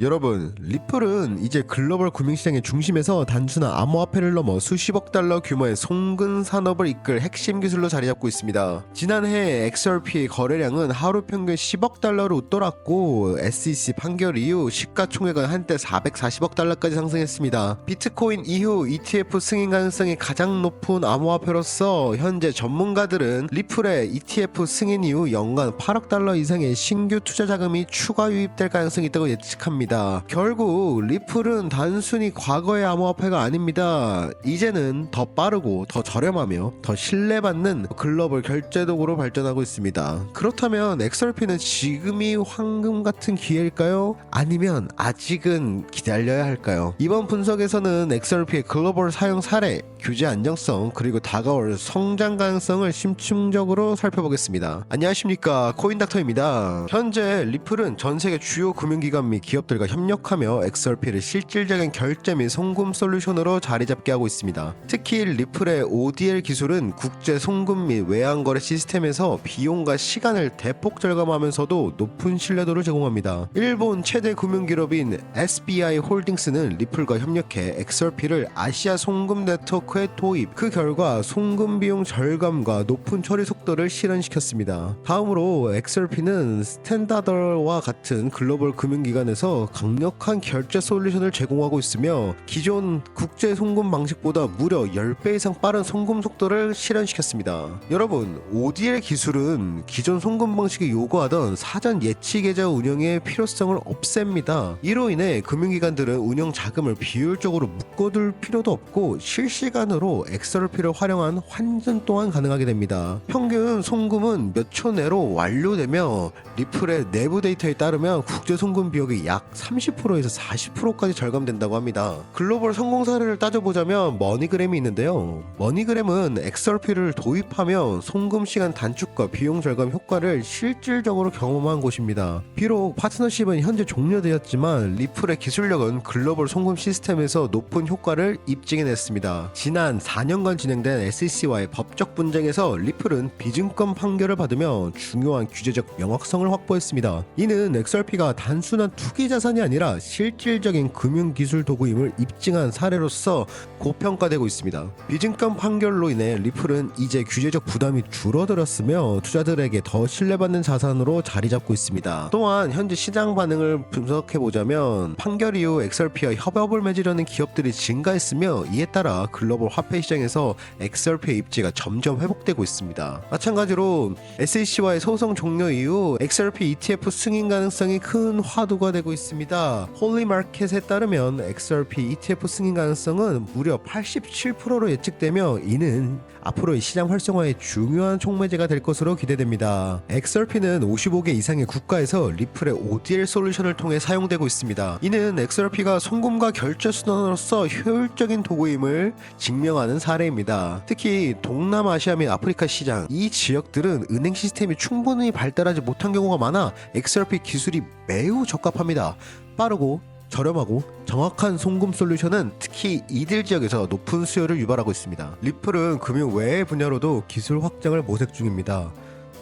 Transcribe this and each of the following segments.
여러분, 리플은 이제 글로벌 금융시장의 중심에서 단순한 암호화폐를 넘어 수십억 달러 규모의 송근 산업을 이끌 핵심 기술로 자리 잡고 있습니다. 지난해 XRP의 거래량은 하루 평균 10억 달러를 웃돌았고 SEC 판결 이후 시가총액은 한때 440억 달러까지 상승했습니다. 비트코인 이후 ETF 승인 가능성이 가장 높은 암호화폐로서 현재 전문가들은 리플의 ETF 승인 이후 연간 8억 달러 이상의 신규 투자 자금이 추가 유입될 가능성이 있다고 예측합니다. 결국 리플은 단순히 과거의 암호화폐가 아닙니다. 이제는 더 빠르고 더 저렴하며 더 신뢰받는 글로벌 결제 도구로 발전하고 있습니다. 그렇다면 XRP는 지금이 황금 같은 기회일까요? 아니면 아직은 기다려야 할까요? 이번 분석에서는 XRP의 글로벌 사용 사례, 규제 안정성, 그리고 다가올 성장 가능성을 심층적으로 살펴보겠습니다. 안녕하십니까. 코인닥터입니다. 현재 리플은 전 세계 주요 금융기관 및 기업들과 협력하며 XRP를 실질적인 결제 및 송금 솔루션으로 자리 잡게 하고 있습니다. 특히 리플의 ODL 기술은 국제 송금 및 외환 거래 시스템에서 비용과 시간을 대폭 절감하면서도 높은 신뢰도를 제공합니다. 일본 최대 금융기업인 SBI 홀딩스는 리플과 협력해 XRP를 아시아 송금 네트워크 에 도입. 그 결과 송금 비용 절감과 높은 처리 속도를 실현시켰습니다. 다음으로 XRP는 스탠다더와 같은 글로벌 금융기관에서 강력한 결제 솔루션을 제공하고 있으며 기존 국제 송금 방식보다 무려 10배 이상 빠른 송금 속도를 실현시켰습니다. 여러분, ODL 기술은 기존 송금 방식이 요구하던 사전 예치 계좌 운영의 필요성을 없앱니다. 이로 인해 금융기관들은 운영 자금을 비효율적으로 묶어둘 필요도 없고 실시간 으로 XRP를 활용한 환전 또한 가능하게 됩니다. 평균 송금은 몇 초 내로 완료되며 리플의 내부 데이터에 따르면 국제 송금 비용이 약 30%에서 40%까지 절감된다고 합니다. 글로벌 성공 사례를 따져보자면 머니그램이 있는데요. 머니그램은 XRP를 도입하며 송금 시간 단축과 비용 절감 효과를 실질적으로 경험한 곳입니다. 비록 파트너십은 현재 종료되었지만 리플의 기술력은 글로벌 송금 시스템에서 높은 효과를 입증해냈습니다. 지난 4년간 진행된 SEC와의 법적 분쟁에서 리플은 비증권 판결을 받으며 중요한 규제적 명확성을 확보했습니다. 이는 XRP가 단순한 투기 자산이 아니라 실질적인 금융 기술 도구임을 입증한 사례로서 고평가되고 있습니다. 비증권 판결로 인해 리플은 이제 규제적 부담이 줄어들었으며 투자들에게 더 신뢰받는 자산으로 자리 잡고 있습니다. 또한 현재 시장 반응을 분석해 보자면 판결 이후 XRP와 협업을 맺으려는 기업들이 증가했으며 이에 따라 글로벌 화폐 시장에서 XRP의 입지가 점점 회복되고 있습니다. 마찬가지로 SEC와의 소송 종료 이후 XRP ETF 승인 가능성이 큰 화두가 되고 있습니다. 홀리마켓에 따르면 XRP ETF 승인 가능성은 무려 87%로 예측되며 이는 앞으로의 시장 활성화에 중요한 촉매제가 될 것으로 기대됩니다. XRP는 55개 이상의 국가에서 리플의 ODL 솔루션을 통해 사용되고 있습니다. 이는 XRP가 송금과 결제 수단으로서 효율적인 도구임을 증명하는 사례입니다. 특히 동남아시아 및 아프리카 시장 이 지역들은 은행 시스템이 충분히 발달하지 못한 경우가 많아 XRP 기술이 매우 적합합니다. 빠르고 저렴하고 정확한 송금 솔루션은 특히 이들 지역에서 높은 수요를 유발하고 있습니다. 리플은 금융 외의 분야로도 기술 확장을 모색 중입니다.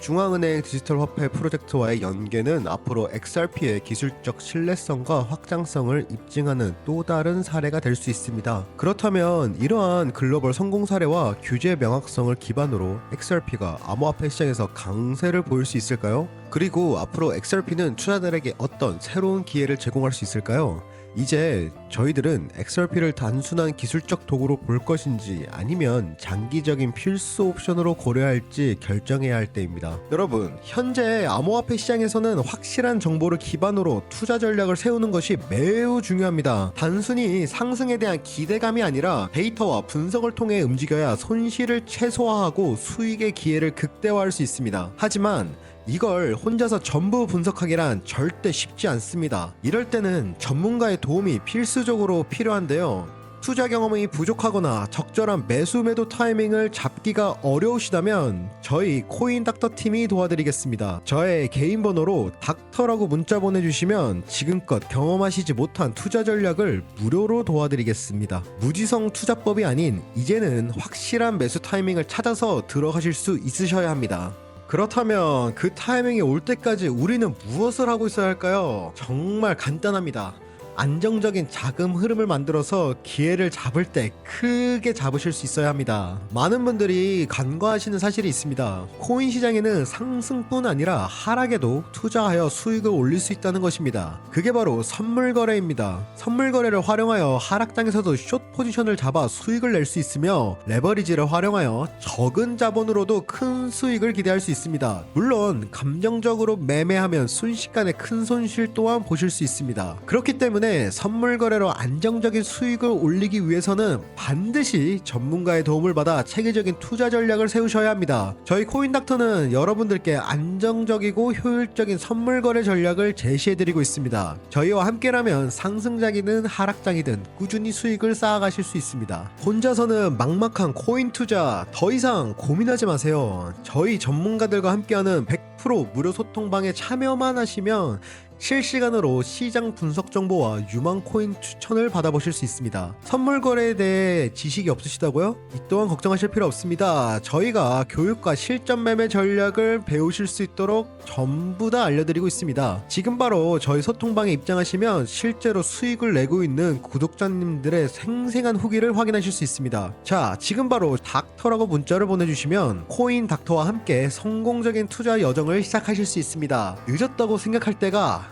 중앙은행 디지털 화폐 프로젝트와의 연계는 앞으로 XRP의 기술적 신뢰성과 확장성을 입증하는 또 다른 사례가 될 수 있습니다. 그렇다면 이러한 글로벌 성공 사례와 규제 명확성을 기반으로 XRP가 암호화폐 시장에서 강세를 보일 수 있을까요? 그리고 앞으로 XRP는 투자들에게 어떤 새로운 기회를 제공할 수 있을까요? 이제 저희들은 XRP를 단순한 기술적 도구로 볼 것인지 아니면 장기적인 필수 옵션으로 고려할지 결정해야 할 때입니다. 여러분, 현재 암호화폐 시장에서는 확실한 정보를 기반으로 투자 전략을 세우는 것이 매우 중요합니다. 단순히 상승에 대한 기대감이 아니라 데이터와 분석을 통해 움직여야 손실을 최소화하고 수익의 기회를 극대화할 수 있습니다. 하지만 이걸 혼자서 전부 분석하기란 절대 쉽지 않습니다. 이럴 때는 전문가의 도움이 필수적으로 필요한데요. 투자 경험이 부족하거나 적절한 매수 매도 타이밍을 잡기가 어려우시다면 저희 코인 닥터 팀이 도와드리겠습니다. 저의 개인 번호로 닥터라고 문자 보내주시면 지금껏 경험하시지 못한 투자 전략을 무료로 도와드리겠습니다. 무지성 투자법이 아닌 이제는 확실한 매수 타이밍을 찾아서 들어가실 수 있으셔야 합니다. 그렇다면 그 타이밍이 올 때까지 우리는 무엇을 하고 있어야 할까요? 정말 간단합니다. 안정적인 자금 흐름을 만들어서 기회를 잡을 때 크게 잡으실 수 있어야 합니다. 많은 분들이 간과하시는 사실이 있습니다. 코인 시장에는 상승뿐 아니라 하락에도 투자하여 수익을 올릴 수 있다는 것입니다. 그게 바로 선물 거래입니다. 선물 거래를 활용하여 하락장에서도 숏 포지션을 잡아 수익을 낼 수 있으며 레버리지를 활용하여 적은 자본으로도 큰 수익을 기대할 수 있습니다. 물론 감정적으로 매매하면 순식간에 큰 손실 또한 보실 수 있습니다. 그렇기 때문에 선물 거래로 안정적인 수익을 올리기 위해서는 반드시 전문가의 도움을 받아 체계적인 투자 전략을 세우셔야 합니다. 저희 코인닥터는 여러분들께 안정적이고 효율적인 선물 거래 전략을 제시해드리고 있습니다. 저희와 함께라면 상승장이든 하락장이든 꾸준히 수익을 쌓아가실 수 있습니다. 혼자서는 막막한 코인 투자 더 이상 고민하지 마세요. 저희 전문가들과 함께하는 100% 무료 소통방에 참여만 하시면 실시간으로 시장 분석 정보와 유망 코인 추천을 받아보실 수 있습니다. 선물 거래에 대해 지식이 없으시다고요? 이 또한 걱정하실 필요 없습니다. 저희가 교육과 실전 매매 전략을 배우실 수 있도록 전부 다 알려드리고 있습니다. 지금 바로 저희 소통방에 입장하시면 실제로 수익을 내고 있는 구독자님들의 생생한 후기를 확인하실 수 있습니다. 자, 지금 바로 닥터라고 문자를 보내주시면 코인 닥터와 함께 성공적인 투자 여정을 시작하실 수 있습니다. 늦었다고 생각할 때가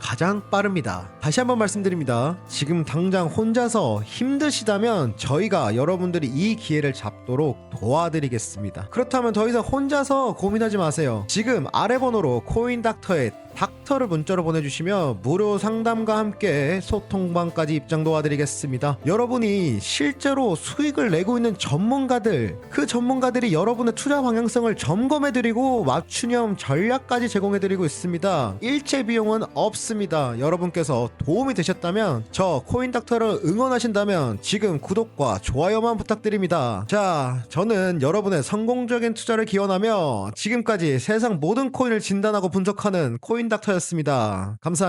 가장 빠릅니다. 다시 한번 말씀드립니다. 지금 당장 혼자서 힘드시다면 저희가 여러분들이 이 기회를 잡도록 도와드리겠습니다. 그렇다면 더 이상 혼자서 고민하지 마세요. 지금 아래 번호로 코인닥터에 닥터를 문자로 보내주시면 무료 상담과 함께 소통방까지 입장 도와드리겠습니다. 여러분이 실제로 수익을 내고 있는 전문가들, 그 전문가들이 여러분의 투자 방향성을 점검해드리고 맞춤형 전략까지 제공해드리고 있습니다. 일체 비용은 없 습니다. 여러분께서 도움이 되셨다면 저 코인닥터를 응원하신다면 지금 구독과 좋아요만 부탁드립니다. 자, 저는 여러분의 성공적인 투자를 기원하며 지금까지 세상 모든 코인을 진단하고 분석하는 코인닥터였습니다. 감사합니다.